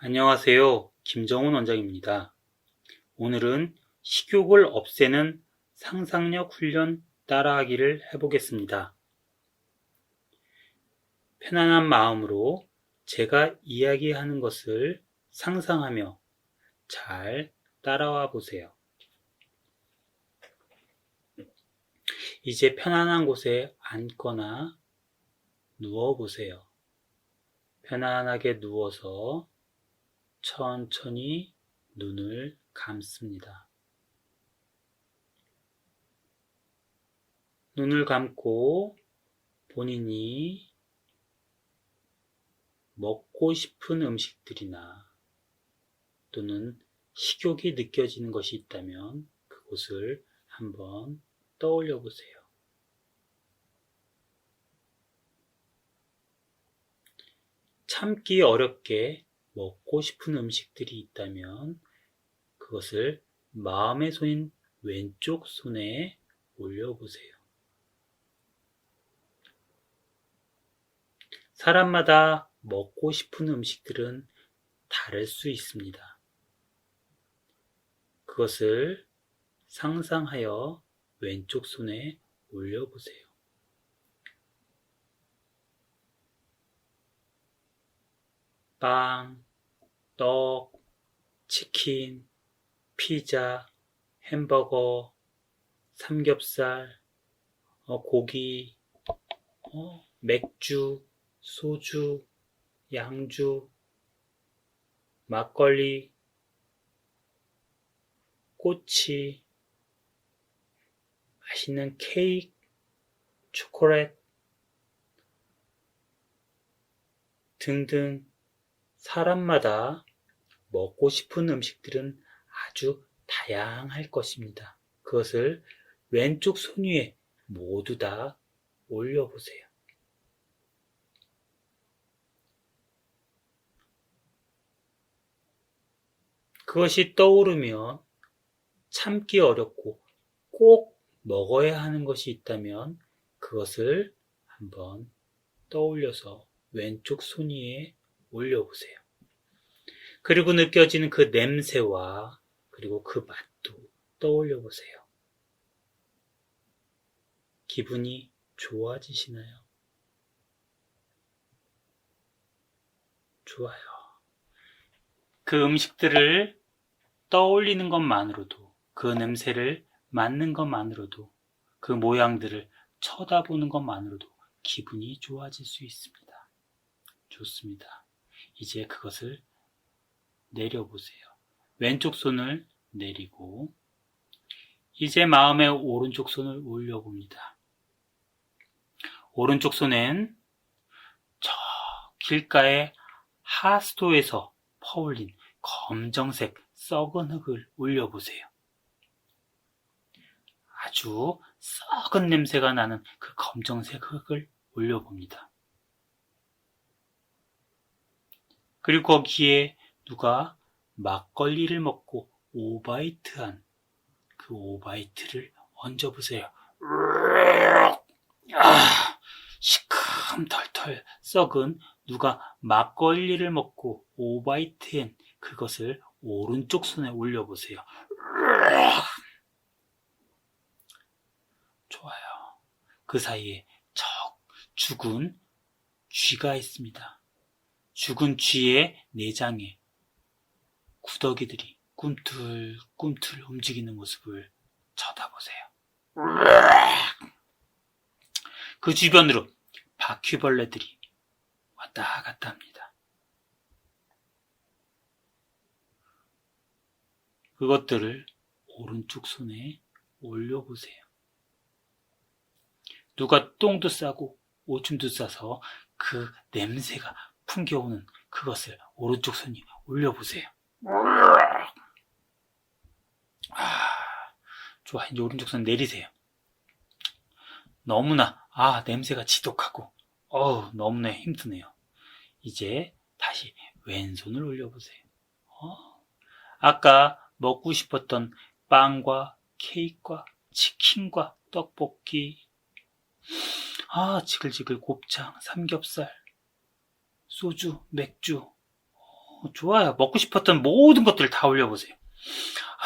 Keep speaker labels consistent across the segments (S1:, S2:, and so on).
S1: 안녕하세요. 김정훈 원장입니다. 오늘은 식욕을 없애는 상상력 훈련 따라하기를 해보겠습니다. 편안한 마음으로 제가 이야기하는 것을 상상하며 잘 따라와 보세요. 이제 편안한 곳에 앉거나 누워 보세요. 편안하게 누워서 천천히 눈을 감습니다. 눈을 감고 본인이 먹고 싶은 음식들이나 또는 식욕이 느껴지는 것이 있다면 그곳을 한번 떠올려 보세요. 참기 어렵게 먹고 싶은 음식들이 있다면 그것을 마음의 손인 왼쪽 손에 올려보세요. 사람마다 먹고 싶은 음식들은 다를 수 있습니다. 그것을 상상하여 왼쪽 손에 올려보세요. 빵, 떡, 치킨, 피자, 햄버거, 삼겹살, 어, 고기, 어, 맥주, 소주, 양주, 막걸리, 꼬치, 맛있는 케이크, 초콜릿 등등 사람마다 먹고 싶은 음식들은 아주 다양할 것입니다. 그것을 왼쪽 손 위에 모두 다 올려보세요. 그것이 떠오르면 참기 어렵고 꼭 먹어야 하는 것이 있다면 그것을 한번 떠올려서 왼쪽 손 위에 올려보세요. 그리고 느껴지는 그 냄새와 그리고 그 맛도 떠올려 보세요. 기분이 좋아지시나요? 좋아요. 그 음식들을 떠올리는 것만으로도, 그 냄새를 맡는 것만으로도, 그 모양들을 쳐다보는 것만으로도 기분이 좋아질 수 있습니다. 좋습니다. 이제 그것을 내려보세요. 왼쪽 손을 내리고 이제 마음의 오른쪽 손을 올려봅니다. 오른쪽 손엔 저 길가의 하수도에서 퍼올린 검정색 썩은 흙을 올려보세요. 아주 썩은 냄새가 나는 그 검정색 흙을 올려봅니다. 그리고 거기에 누가 막걸리를 먹고 오바이트한 그 오바이트를 얹어보세요. 아, 시큼털털 썩은 누가 막걸리를 먹고 오바이트한 그것을 오른쪽 손에 올려보세요. 좋아요. 그 사이에 적 죽은 쥐가 있습니다. 죽은 쥐의 내장에 구더기들이 꿈틀꿈틀 움직이는 모습을 쳐다보세요. 그 주변으로 바퀴벌레들이 왔다 갔다 합니다. 그것들을 오른쪽 손에 올려보세요. 누가 똥도 싸고 오줌도 싸서 그 냄새가 풍겨오는 그것을 오른쪽 손이 올려보세요. 아, 좋아. 이제 오른쪽 손 내리세요. 너무나, 아, 냄새가 지독하고, 어우, 너무나 힘드네요. 이제 다시 왼손을 올려보세요. 어? 아까 먹고 싶었던 빵과 케이크와 치킨과 떡볶이, 아, 지글지글 곱창, 삼겹살, 소주, 맥주, 어, 좋아요. 먹고 싶었던 모든 것들을 다 올려보세요.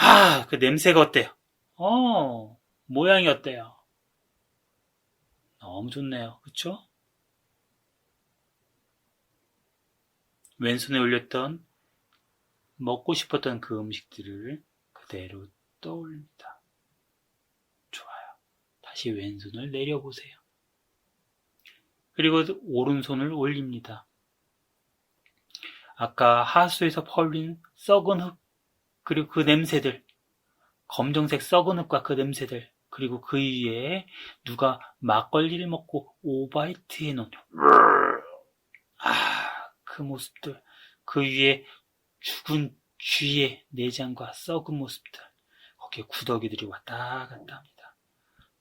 S1: 아, 그 냄새가 어때요? 어, 모양이 어때요? 너무 좋네요. 그쵸? 왼손에 올렸던 먹고 싶었던 그 음식들을 그대로 떠올립니다. 좋아요. 다시 왼손을 내려보세요. 그리고 오른손을 올립니다. 아까 하수에서 퍼올린 썩은 흙, 그리고 그 냄새들, 검정색 썩은 흙과 그 냄새들, 그리고 그 위에 누가 막걸리를 먹고 오바이트 해놓은, 아, 그 모습들, 그 위에 죽은 쥐의 내장과 썩은 모습들, 거기에 구더기들이 왔다 갔다 합니다.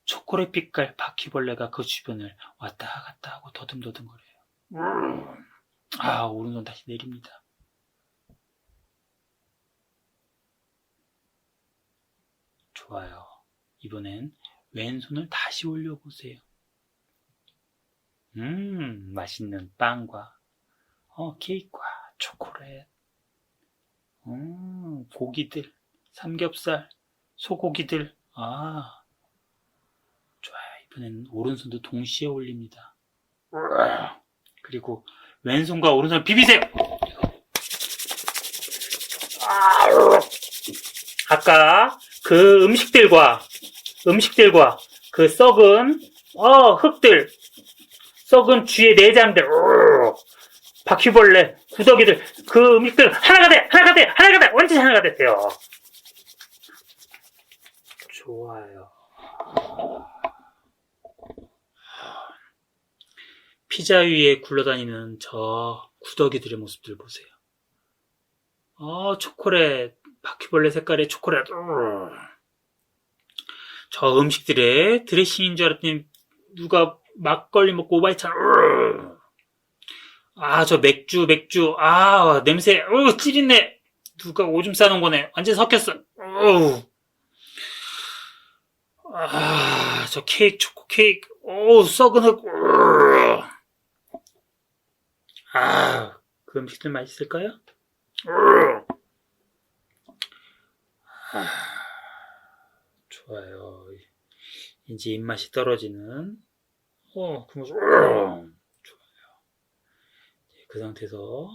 S1: 초콜릿 빛깔 바퀴벌레가 그 주변을 왔다 갔다 하고 더듬더듬거려요. 아, 오른손 다시 내립니다. 좋아요. 이번엔 왼손을 다시 올려보세요. 음, 맛있는 빵과, 어, 케이크와 초콜릿, 음, 고기들, 삼겹살, 소고기들, 아, 좋아요. 이번엔 오른손도 동시에 올립니다. 그리고 왼손과 오른손을 비비세요. 아까 그 음식들과 음식들과 그 썩은 어 흙들, 썩은 쥐의 내장들, 바퀴벌레, 구더기들 그 음식들 하나가 돼, 하나가 돼, 하나가 돼, 완전히 하나가 됐대요. 좋아요. 피자 위에 굴러다니는 저 구더기들의 모습들 보세요. 어, 초콜릿, 바퀴벌레 색깔의 초콜릿. 저 음식들의 드레싱인 줄 알았더니 누가 막걸리 먹고 오바이찬. 아, 저 맥주, 맥주. 아, 냄새. 어, 찌린내. 누가 오줌 싸는 거네. 완전 섞였어. 어. 아, 저 케이크, 초코 케이크. 오, 썩은 흙. 아, 그 음식들 맛있을까요? 아, 좋아요. 이제 입맛이 떨어지는, 어, 그 모습, 좋아요. 그 상태에서,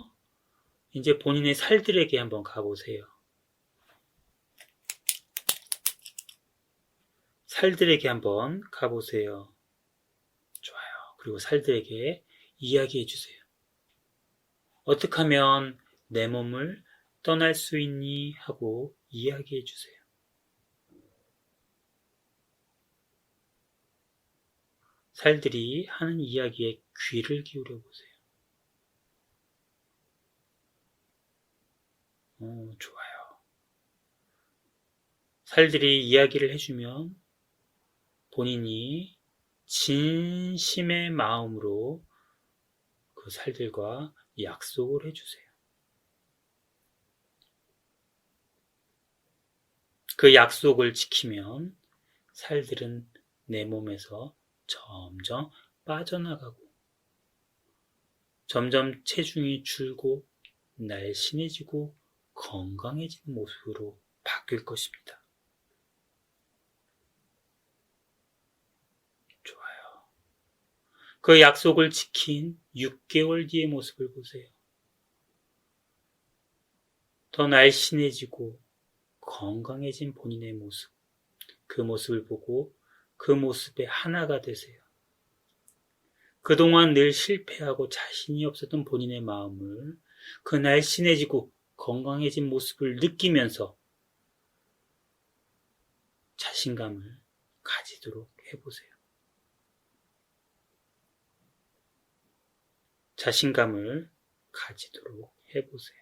S1: 이제 본인의 살들에게 한번 가보세요. 살들에게 한번 가보세요. 좋아요. 그리고 살들에게 이야기해 주세요. 어떻게 하면 내 몸을 떠날 수 있니? 하고 이야기해 주세요. 살들이 하는 이야기에 귀를 기울여 보세요. 오, 좋아요. 살들이 이야기를 해주면 본인이 진심의 마음으로 그 살들과 약속을 해주세요. 그 약속을 지키면 살들은 내 몸에서 점점 빠져나가고 점점 체중이 줄고 날씬해지고 건강해진 모습으로 바뀔 것입니다. 좋아요. 그 약속을 지킨 6개월 뒤의 모습을 보세요. 더 날씬해지고 건강해진 본인의 모습. 그 모습을 보고 그 모습에 하나가 되세요. 그동안 늘 실패하고 자신이 없었던 본인의 마음을 그 날씬해지고 건강해진 모습을 느끼면서 자신감을 가지도록 해보세요. 자신감을 가지도록 해보세요.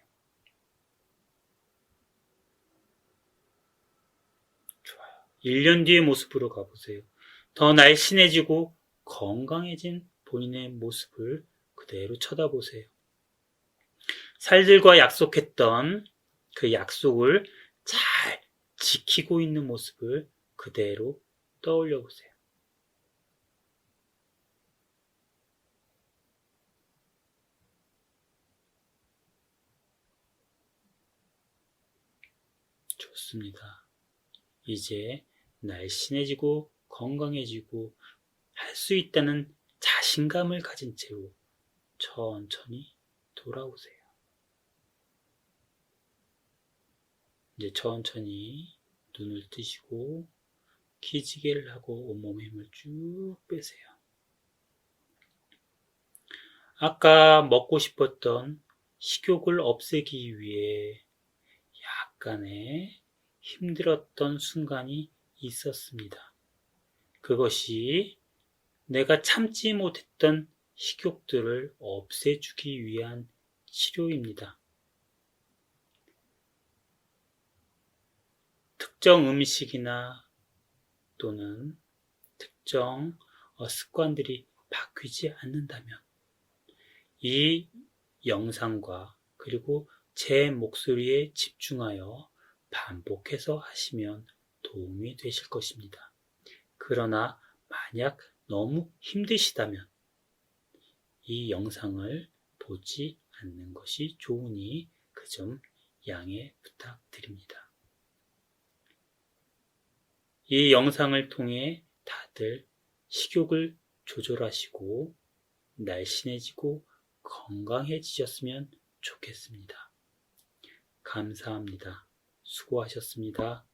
S1: 좋아요. 1년 뒤의 모습으로 가보세요. 더 날씬해지고 건강해진 본인의 모습을 그대로 쳐다보세요. 살들과 약속했던 그 약속을 잘 지키고 있는 모습을 그대로 떠올려 보세요. 좋습니다. 이제 날씬해지고 건강해지고 할 수 있다는 자신감을 가진 채로 천천히 돌아오세요. 이제 천천히 눈을 뜨시고 기지개를 하고 온몸에 힘을 쭉 빼세요. 아까 먹고 싶었던 식욕을 없애기 위해 약간의 힘들었던 순간이 있었습니다. 그것이 내가 참지 못했던 식욕들을 없애주기 위한 치료입니다. 특정 음식이나 또는 특정 어, 습관들이 바뀌지 않는다면 이 영상과 그리고 제 목소리에 집중하여 반복해서 하시면 도움이 되실 것입니다. 그러나 만약 너무 힘드시다면 이 영상을 보지 않는 것이 좋으니 그 점 양해 부탁드립니다. 이 영상을 통해 다들 식욕을 조절하시고 날씬해지고 건강해지셨으면 좋겠습니다. 감사합니다. 수고하셨습니다.